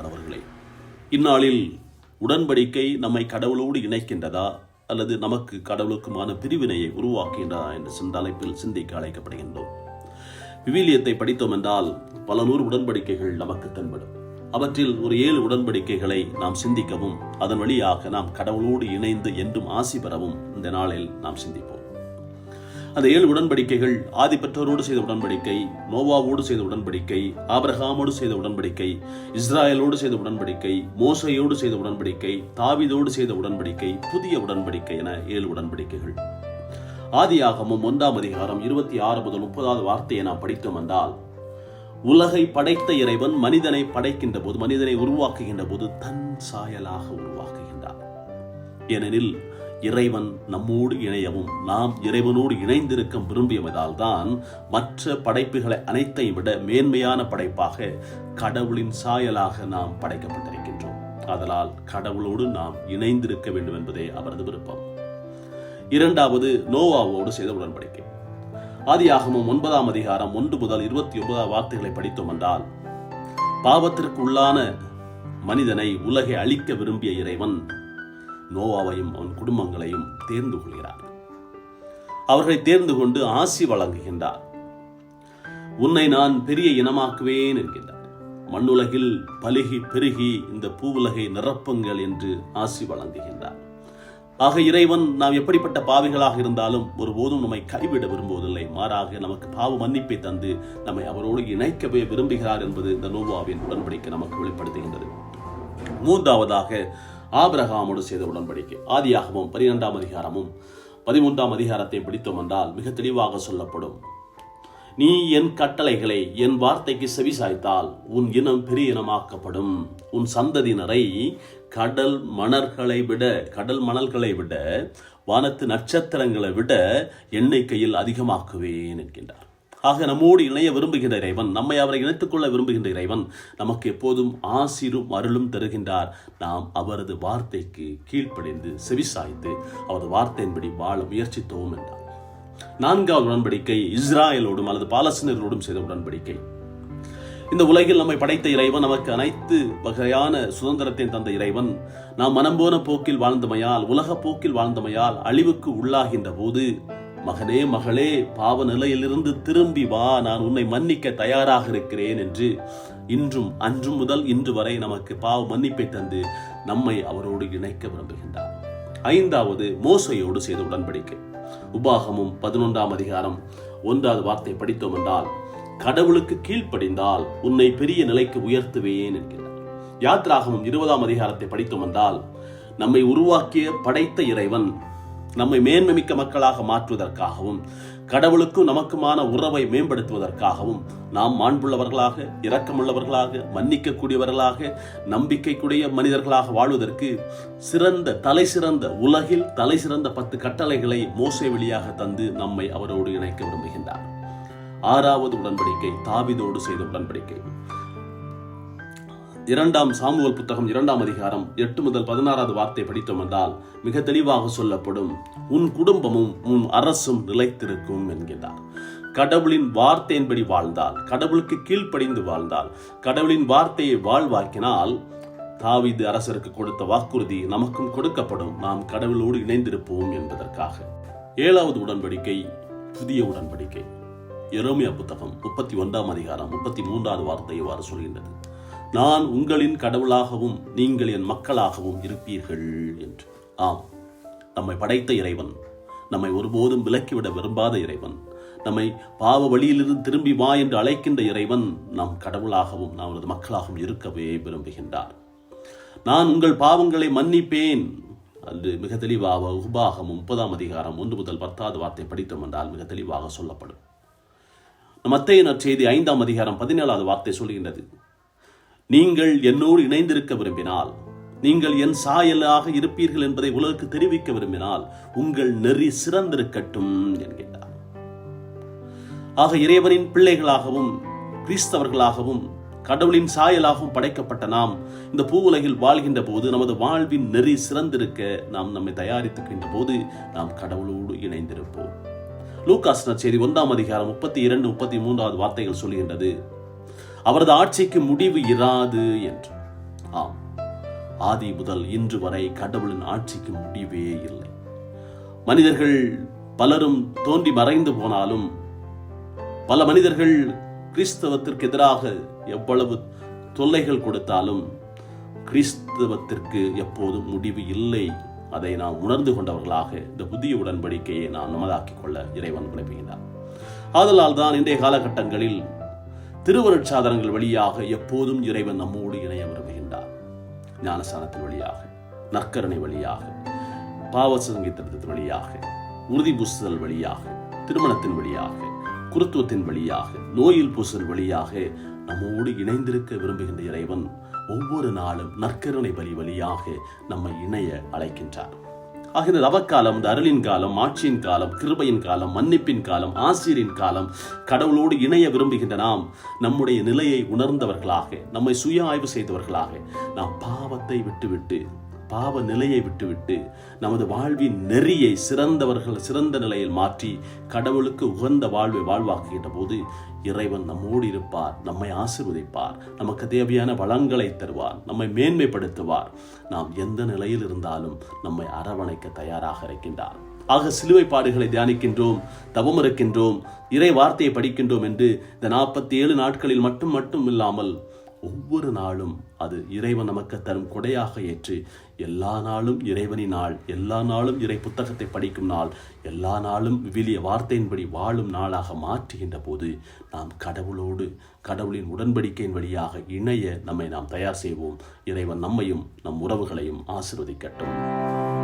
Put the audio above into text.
பிரியமானவர்களே இந்நாளில் உடன்படிக்கை நம்மை கடவுளோடு இணைக்கின்றதா அல்லது நமக்கு கடவுளுக்குமான பிரிவினையை உருவாக்குகின்றதா என்ற சிந்த தலைப்பில் சிந்திக்க அழைக்கப்படுகின்றோம். விவிலியத்தை படித்தோம் என்றால் பல நூறு உடன்படிக்கைகள் நமக்கு தென்படும். அவற்றில் ஒரு ஏழு உடன்படிக்கைகளை நாம் சிந்திக்கவும் அதன் வழியாக நாம் கடவுளோடு இணைந்து என்றும் ஆசி பெறவும் இந்த நாளில் நாம் சிந்திப்போம். அந்த ஏழு உடன்படிக்கைகள் ஆதி பெற்றோரோடு செய்த உடன்படிக்கை நோவாவோடு செய்த உடன்படிக்கை ஆபிரகாமோடு செய்த உடன்படிக்கை இஸ்ராயலோடு செய்த உடன்படிக்கை மோசையோடு செய்த உடன்படிக்கை தாவிதோடு செய்த உடன்படிக்கை புதிய உடன்படிக்கை என ஏழு உடன்படிக்கைகள். ஆதியாகமும் ஒன்றாம் அதிகாரம் இருபத்தி ஆறு முதல் முப்பதாவது வார்த்தையை நாம் படித்தோம் என்றால் உலகை படைத்த இறைவன் மனிதனை படைக்கின்ற போது மனிதனை உருவாக்குகின்ற போது தன் சாயலாக உருவாக்குகின்றார் ஏனெனில் இறைவன் நம்மோடு இணையவும் நாம் இறைவனோடு இணைந்திருக்க விரும்பியதால் தான் மற்ற படைப்புகளை அனைத்தையும் விட மேன்மையான படைப்பாக கடவுளின் சாயலாக நாம் படைக்கப்பட்டிருக்கின்றோம். அதனால் கடவுளோடு நாம் இணைந்திருக்க வேண்டும் என்பதே அவரது விருப்பம். இரண்டாவது நோவாவோடு செய்த உடன்படிக்கை. ஆதியாகமும் ஒன்பதாம் அதிகாரம் ஒன்று முதல் இருபத்தி ஒன்பதாம் வார்த்தைகளை படித்தோம் என்றால் பாவத்திற்கு உள்ளான மனிதனை உலகை அழிக்க விரும்பிய இறைவன் நோவாவையும் அவன் குடும்பங்களையும் தேர்ந்து கொள்கிறார் அவர்களை தேர்ந்து கொண்டு ஆசி வழங்குகின்றார். உன்னை நான் பெரிய இனமாக்குவேன் என்கின்றார். மண்ணுலகில் பலுகி பெருகி இந்த பூவுலகை நிரப்புங்கள் என்று ஆசி வழங்குகின்றார். ஆக இறைவன் நாம் எப்படிப்பட்ட பாவிகளாக இருந்தாலும் ஒருபோதும் நம்மை கைவிட விரும்புவதில்லை. மாறாக நமக்கு பாவ மன்னிப்பை தந்து நம்மை அவரோடு இணைக்கவே விரும்புகிறார் என்பது இந்த நோவாவின் உடன்படிக்கை நமக்கு வெளிப்படுத்துகின்றது. மூன்றாவதாக ஆபிரகாமோடு செய்த உடன்படிக்கை. ஆதியாகவும் பனிரெண்டாம் அதிகாரமும் பதிமூன்றாம் அதிகாரத்தை பிடித்தோம் என்றால் மிக தெளிவாக சொல்லப்படும். நீ என் கட்டளைகளை என் வார்த்தைக்கு செவிசாய்த்தால் உன் இனம் பெரிய இனமாக்கப்படும். உன் சந்ததியினரை கடல் மணல்களை விட கடல் மணல்களை விட வானத்து நட்சத்திரங்களை விட எண்ணிக்கையில் அதிகமாக்குவேன் என்கின்றார். ஆக நம்மோடு இணைய விரும்புகின்ற இறைவன் நம்மை அவரை இணைத்துக் கொள்ள விரும்புகின்ற இறைவன் நமக்கு எப்போதும் ஆசிரும் அருளும் தருகின்றார். நாம் அவரது வார்த்தைக்கு கீழ்ப்படைந்து செவிசாய்த்து அவரது வார்த்தையின்படி வாழ முயற்சித்தோம் என்றார். நான்காவது உடன்படிக்கை இஸ்ராயலோடும் அல்லது பாலஸ்தீனர்களோடும் செய்த உடன்படிக்கை. இந்த உலகில் நம்மை படைத்த இறைவன் நமக்கு அனைத்து வகையான சுதந்திரத்தை தந்த இறைவன் நாம் மனம் போன போக்கில் வாழ்ந்தமையால் உலக போக்கில் வாழ்ந்தமையால் அழிவுக்கு உள்ளாகின்ற போது மகனே மகளே பாவ நிலையிலிருந்து திரும்பி வா. நான் உன்னை மன்னிக்க தயாராக இருக்கிறேன் என்று இன்றும் அன்றும் முதல் இன்று வரை நமக்கு பாவ மன்னிப்பை தந்து நம்மை அவரோடு இணைக்க விரும்புகின்றார் ஐந்தாவது மோசையோடு செய்த உடன்படிக்கை. உபாகமும் பதினொன்றாம் அதிகாரம் ஒன்றாவது வார்த்தை படித்தோம் என்றால் கடவுளுக்கு கீழ்ப்படிந்தால் உன்னை பெரிய நிலைக்கு உயர்த்துவேன் என்கிறார். யாத்ராகமும் இருபதாம் அதிகாரத்தை படித்தோம் என்றால் நம்மை உருவாக்கிய படைத்த இறைவன் நம்மை மேன்மைமிக்க மக்களாக மாற்றுவதற்காகவும் கடவுளுக்கும் நமக்குமான உறவை மேம்படுத்துவதற்காகவும் நாம் மாண்புள்ளவர்களாக இரக்கமுள்ளவர்களாக மன்னிக்கக்கூடியவர்களாக நம்பிக்கைக்குடைய மனிதர்களாக வாழ்வதற்கு சிறந்த தலை சிறந்த உலகில் தலை சிறந்த பத்து கட்டளைகளை மோசை வழியாக தந்து நம்மை அவரோடு இணைக்க விரும்புகின்றார். ஆறாவது உடன்படிக்கை தாவிதோடு செய்த உடன்படிக்கை. இரண்டாம் சாமுவல் புத்தகம் இரண்டாம் அதிகாரம் எட்டு முதல் பதினாறாவது வார்த்தை படித்தோம் என்றால் மிக தெளிவாக சொல்லப்படும் உன் குடும்பமும் உன் அரசும் நிலைத்திருக்கும் என்கிறார். கடவுளின் வார்த்தையின்படி வாழ்ந்தால் கடவுளுக்கு கீழ்ப்படிந்து வாழ்ந்தால் கடவுளின் வார்த்தையை வாழ்வாக்கினால் தாவிது அரசருக்கு கொடுத்த வாக்குறுதி நமக்கும் கொடுக்கப்படும். நாம் கடவுளோடு இணைந்திருப்போம் என்பதற்காக. ஏழாவது உடன்படிக்கை புதிய உடன்படிக்கை. எரோமியா புத்தகம் முப்பத்தி ஒன்றாம் அதிகாரம் முப்பத்தி மூன்றாவது வார்த்தை இவ்வாறு சொல்கின்றது. நான் உங்களின் கடவுளாகவும் நீங்கள் என் மக்களாகவும் இருப்பீர்கள் என்று. ஆம். நம்மை படைத்த இறைவன் நம்மை ஒருபோதும் விலக்கிவிட விரும்பாத இறைவன் நம்மை பாவ வழியிலிருந்து திரும்பி வா என்று அழைக்கின்ற இறைவன் நம் கடவுளாகவும் நாம் அவரது மக்களாகவும் இருக்கவே விரும்புகின்றார். நான் உங்கள் பாவங்களை மன்னிப்பேன். அன்று மிக தெளிவாக உபாகம் முப்பதாம் அதிகாரம் ஒன்று முதல் பத்தாவது வார்த்தை படித்தோம் என்றால் மிக தெளிவாக சொல்லப்படும். மத்தைய நற்செய்தி ஐந்தாம் அதிகாரம் பதினேழாவது வார்த்தை சொல்கின்றது. நீங்கள் என்னோடு இணைந்திருக்க விரும்பினால் நீங்கள் என் சாயலாக இருப்பீர்கள் என்பதை உலகுக்கு தெரிவிக்க விரும்பினால் உங்கள் நெறி சிறந்திருக்கட்டும் என்கின்றார். ஆக இறைவனின் பிள்ளைகளாகவும் கிறிஸ்தவர்களாகவும் கடவுளின் சாயலாகவும் படைக்கப்பட்ட நாம் இந்த பூவுலகில் வாழ்கின்ற போது நமது வாழ்வின் நெறி சிறந்திருக்க நாம் நம்மை தயாரித்துக்கின்ற போது நாம் கடவுளோடு இணைந்திருப்போம். லூகாஸ் நச்சேரி ஒன்றாம் அதிகாரம் முப்பத்தி இரண்டு முப்பத்தி மூன்றாவது வார்த்தைகள் சொல்கின்றது. அவரது ஆட்சிக்கு முடிவு இராது என்று. ஆம் ஆதி முதல் இன்று வரை கடவுளின் ஆட்சிக்கு முடிவே இல்லை. மனிதர்கள் பலரும் தோன்றி மறைந்து போனாலும் பல மனிதர்கள் கிறிஸ்தவத்திற்கு எதிராக எவ்வளவு தொல்லைகள் கொடுத்தாலும் கிறிஸ்தவத்திற்கு எப்போதும் முடிவு இல்லை. அதை நாம் உணர்ந்து கொண்டவர்களாக இந்த புதிய உடன்படிக்கையை நாம் நமதாக்கிக் கொள்ள இறைவன் விளைவுகிறார் ஆதலால் தான் இன்றைய காலகட்டங்களில் திருவருட்சாதனங்கள் வழியாக எப்போதும் இறைவன் நம்மோடு இணைய விரும்புகின்றார். ஞானஸ்தானத்தின் வழியாக நற்கரணை வழியாக பாவ சங்கீதத்தின் வழியாக உறுதி பூசுதல் வழியாக திருமணத்தின் வழியாக குருத்துவத்தின் வழியாக நோயில் பூசல் வழியாக நம்மோடு இணைந்திருக்க விரும்புகின்ற இறைவன் ஒவ்வொரு நாளும் நற்கருணை பலி வழியாக நம்மை இணைய அழைக்கின்றார். ஆக இந்த தவக்காலம் இந்த அருளின் காலம் ஆட்சியின் காலம் கிருபையின் காலம் மன்னிப்பின் காலம் ஆசிரியரின் காலம் கடவுளோடு இணைய விரும்புகின்ற நாம் நம்முடைய நிலையை உணர்ந்தவர்களாக நம்மை சுய ஆய்வு செய்தவர்களாக நாம் பாவத்தை விட்டுவிட்டு பாவ நிலையை விட்டுவிட்டு நமது வாழ்வின் நெறியை சிறந்தவர்கள் சிறந்த நிலையில் மாற்றி கடவுளுக்கு உகந்த வாழ்வை வாழ்வாக்குகின்ற போது இறைவன் நம்மோடு இருப்பார் நம்மை ஆசிர்வதிப்பார் நமக்கு தேவையான வளங்களை தருவார் நம்மை மேன்மைப்படுத்துவார். நாம் எந்த நிலையில் இருந்தாலும் நம்மை அரவணைக்க தயாராக இருக்கின்றார். ஆக சிலுவை பாடுகளை தியானிக்கின்றோம் தவம் இருக்கின்றோம் இறை வார்த்தையை படிக்கின்றோம் என்று இந்த நாற்பத்தி ஏழு நாட்களில் மட்டும் மட்டும் இல்லாமல் ஒவ்வொரு நாளும் அது இறைவன் நமக்கு தரும் கொடையாக ஏற்று எல்லா நாளும் இறைவனின் நாள் எல்லா நாளும் இறை புத்தகத்தை படிக்கும் நாள் எல்லா நாளும் விவிலிய வார்த்தையின்படி வாழும் நாளாக மாற்றுகின்ற போது நாம் கடவுளோடு கடவுளின் உடன்படிக்கையின் வழியாக இணைய நம்மை நாம் தயார் செய்வோம். இறைவன் நம்மையும் நம் உறவுகளையும் ஆசிர்வதிக்கட்டும்.